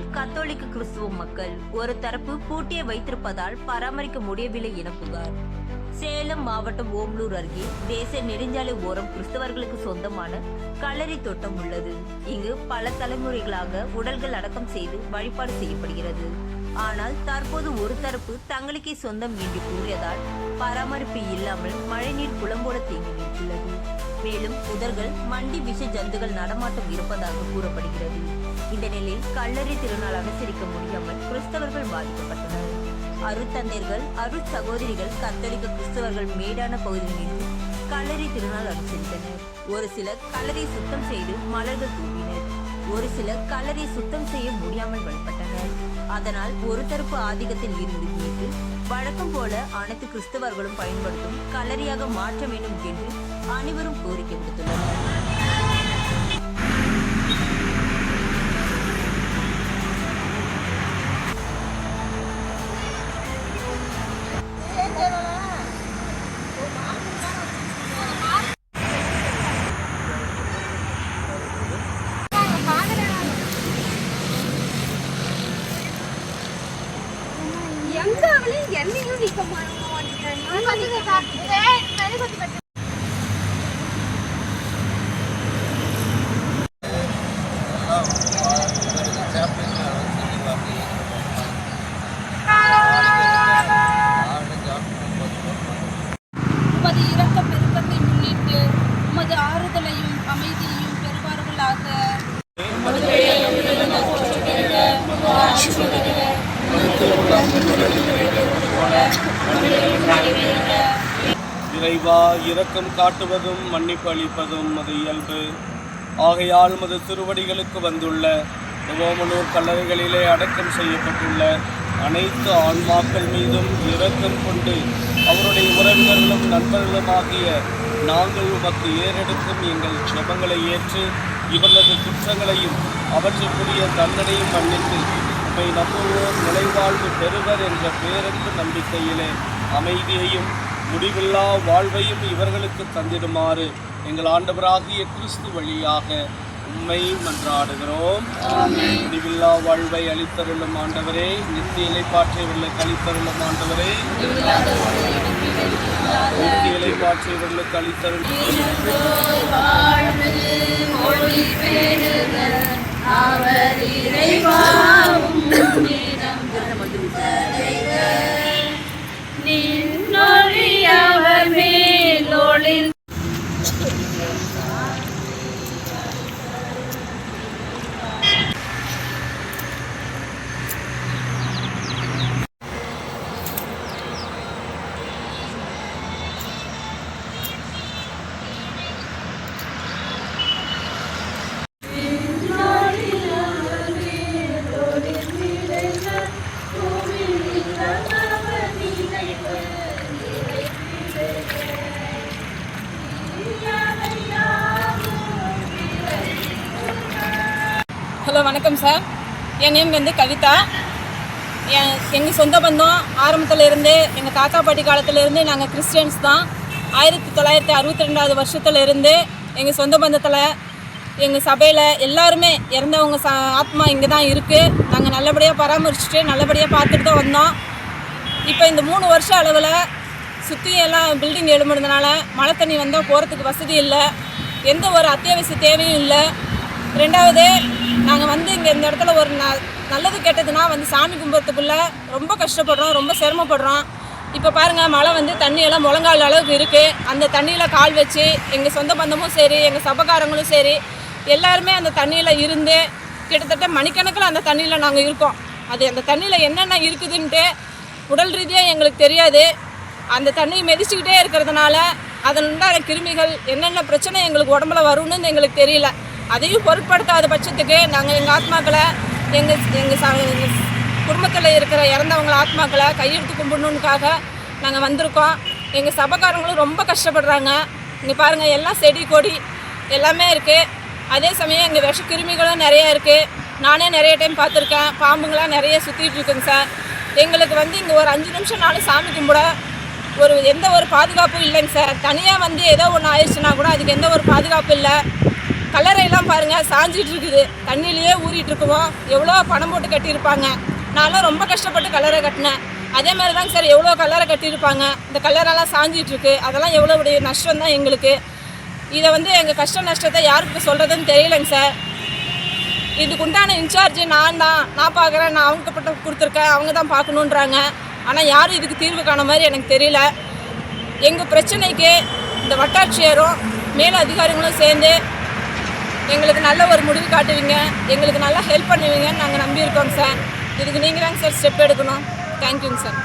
தோட்டம் கத்தோலிக்க கிறிஸ்துவ மக்கள் ஒரு தரப்பு பூட்டியை வைத்திருப்பதால் பராமரிக்க முடியவில்லை என புகார். சேலம் மாவட்டம் ஓம்லூர் அருகே தேசிய நெடுஞ்சாலை ஓரம் கிறிஸ்தவர்களுக்கு சொந்தமான களரி தோட்டம் உள்ளது. இங்கு பல தலைமுறைகளாக உடல்கள் அடக்கம் செய்து வழிபாடு செய்யப்படுகிறது. ஆனால் தற்போது ஒரு தரப்பு தங்களுக்கே சொந்தம் என்று கூறியதால் பராமரிப்பு இல்லாமல் மழைநீர் குளம்போட தேங்கி நிற்கிறது மேலும் புதர்கள் மண்டி விஷ ஜந்துகள் நடமாட்டம் இருப்பதாக கூறப்படுகிறது. இந்த நிலையில் கல்லறை திருநாள் அனுசரிக்க முடியாமல் கிறிஸ்தவர்கள் பாதிக்கப்பட்டனர். அருத்தந்தையர்கள் அருட் சகோதரிகள் கத்தோலிக்க கிறிஸ்தவர்கள் மேடான பகுதிகளில் கல்லறை திருநாள் அனுசரித்தனர். ஒரு சிலர் கல்லறை சுத்தம் செய்து மலர்கள் தூவினர். ஒரு சிலர் கல்லறை சுத்தம் செய்ய முடியாமல் வழிபட்டனர். அதனால் ஒரு தரப்பு ஆதிக்கத்தில் இருந்து மீட்டு வழக்கம் போல அனைத்து கிறிஸ்தவர்களும் பயன்படுத்தும் கல்லறையாக மாற்ற வேண்டும் என்று அனைவரும் கோரிக்கை விடுத்துள்ளனர். எங்க அவளையும் என்னையும் இறைவா இரக்கம் காட்டுவதும் மன்னிப்பு அளிப்பதும் அது இயல்பு. ஆகையால் மது திருவடிகளுக்கு வந்துள்ள ஓமலூர் கல்லறைகளிலே அடக்கம் செய்யப்பட்டுள்ள அனைத்து ஆன்மாக்கள் மீதும் இரக்கம் கொண்டு அவருடைய உறவினர்களும் நண்பர்களுமாகிய நாங்கள் உமக்கு ஏறெடுக்கும் எங்கள் ஜெபங்களை ஏற்று இவர்களது குற்றங்களையும் அவற்றுக்குரிய தண்டனையும் மன்னித்து உம்மை நம்புவோர் நிலைவாழ்வு பெறுவர் என்ற பேரன்பு நம்பிக்கையிலே அமைதியையும் முடிவில்லா வாழ்வையும் இவர்களுக்கு தந்திடுமாறு எங்கள் ஆண்டவராகிய கிறிஸ்து வழியாக உம்மை மன்றாடுகிறோம். முடிவில்லா வாழ்வை அளித்தருளும் ஆண்டவரே நித்திய இலைப்பாற்றியவர்களுக்கு அளித்தருளும் ஆண்டவரே. நித்திய இலைப்பாற்றியவர்களுக்கு அளித்தருளும் 的。ஹலோ வணக்கம் சார். என் நேம் வந்து கவிதா. என் எங்கள் சொந்த பந்தம் ஆரம்பத்தில் இருந்தே எங்கள் தாத்தா பாட்டி காலத்திலேருந்து நாங்கள் கிறிஸ்டியன்ஸ் தான். ஆயிரத்தி தொள்ளாயிரத்தி அறுபத்தி ரெண்டாவது வருஷத்துல இருந்து எங்கள் சொந்த பந்தத்தில் எங்கள் சபையில் எல்லாருமே இறந்தவங்க ச ஆத்மா இங்கே தான் இருக்குது நாங்கள் நல்லபடியாக பராமரிச்சுட்டு நல்லபடியாக பார்த்துட்டு தான் வந்தோம். இப்போ இந்த மூணு வருஷம் அளவில் சுற்றி எல்லாம் பில்டிங் எழும்புனதுனால மழை தண்ணி வந்தால் போகிறதுக்கு வசதி இல்லை. எந்த ஒரு அத்தியாவசிய தேவையும் இல்லை. ரெண்டாவது நாங்கள் வந்து இங்கே இந்த இடத்துல ஒரு ந நல்லது கெட்டதுன்னா வந்து சாமி கும்பிட்றதுக்குள்ளே ரொம்ப கஷ்டப்படுறோம் ரொம்ப சிரமப்படுறோம். இப்போ பாருங்கள் மழை வந்து தண்ணியெல்லாம் முழங்கால் அளவுக்கு இருக்குது அந்த தண்ணியில் கால் வச்சு எங்கள் சொந்த பந்தமும் சரி எங்கள் சபக்காரங்களும் சரி எல்லாருமே அந்த தண்ணியில் இருந்து கிட்டத்தட்ட மணிக்கணக்கில் அந்த தண்ணியில் நாங்கள் இருக்கோம். அது அந்த தண்ணியில் என்னென்ன இருக்குதுன்ட்டு உடல் ரீதியாக எங்களுக்கு தெரியாது. அந்த தண்ணியை மெதிச்சுக்கிட்டே இருக்கிறதுனால அதில் உண்டான கிருமிகள் என்னென்ன பிரச்சனை எங்களுக்கு உடம்புல வரும்னு எங்களுக்கு தெரியல. அதையும் பொருட்படுத்தாத பட்சத்துக்கு நாங்கள் எங்கள் ஆத்மாக்களை எங்கள் எங்கள் எங்கள் குடும்பத்தில் இருக்கிற இறந்தவங்கள ஆத்மாக்களை கையெழுத்து கும்பிடணுன்னுக்காக நாங்கள் வந்திருக்கோம். எங்கள் சபக்காரங்களும் ரொம்ப கஷ்டப்படுறாங்க. இங்கே பாருங்கள் எல்லாம் செடி கொடி எல்லாமே இருக்குது அதே சமயம் எங்கள் விஷ கிருமிகளும் நிறைய இருக்குது நானே நிறைய டைம் பார்த்துருக்கேன். பாம்புங்களாம் நிறைய சுற்றிட்டு இருக்குங்க சார். எங்களுக்கு வந்து இங்கே ஒரு அஞ்சு நிமிஷம் நாளும் சாமி கும்பிட ஒரு எந்த ஒரு பாதுகாப்பும் இல்லைங்க சார். தனியாக வந்து ஏதோ ஒன்று ஆயிடுச்சுன்னா கூட அதுக்கு எந்த ஒரு பாதுகாப்பும் இல்லை. கல்லறையெல்லாம் பாருங்கள் சாஞ்சிட்டு இருக்குது தண்ணியிலேயே ஊறிட்டு இருக்குவோம் எவ்வளோ பணம் போட்டு கட்டியிருப்பாங்க. நான்லாம் ரொம்ப கஷ்டப்பட்டு கல்லறை கட்டினேன். அதே மாதிரி தாங்க சார் எவ்வளோ கல்லறை கட்டியிருப்பாங்க. இந்த கல்லறைலாம் சாஞ்சிட்டு இருக்கு அதெல்லாம் எவ்வளோ பெரிய நஷ்டம் தான் எங்களுக்கு. இதை வந்து எங்கள் கஷ்ட நஷ்டத்தை யாருக்கு சொல்கிறதுன்னு தெரியலங்க சார். இதுக்கு உண்டான இன்சார்ஜ் நான் தான் நான் பார்க்குறேன் நான் அவங்க கொடுத்துருக்கேன் அவங்க தான் பார்க்கணுன்றாங்க. ஆனால் யாரும் இதுக்கு தீர்வு காண மாதிரி எனக்கு தெரியல. எங்கள் பிரச்சனைக்கு இந்த வட்டாட்சியரும் மேல் அதிகாரிகளும் சேர்ந்து எங்களுக்கு நல்ல ஒரு முடிவு காட்டுவீங்க. எங்களுக்கு நல்லா ஹெல்ப் பண்ணுவீங்கன்னு நாங்கள் நம்பியிருக்கோங்க சார். இதுக்கு நீங்கள் தாங்க சார் ஸ்டெப் எடுக்கணும். தேங்க்யூங்க சார்.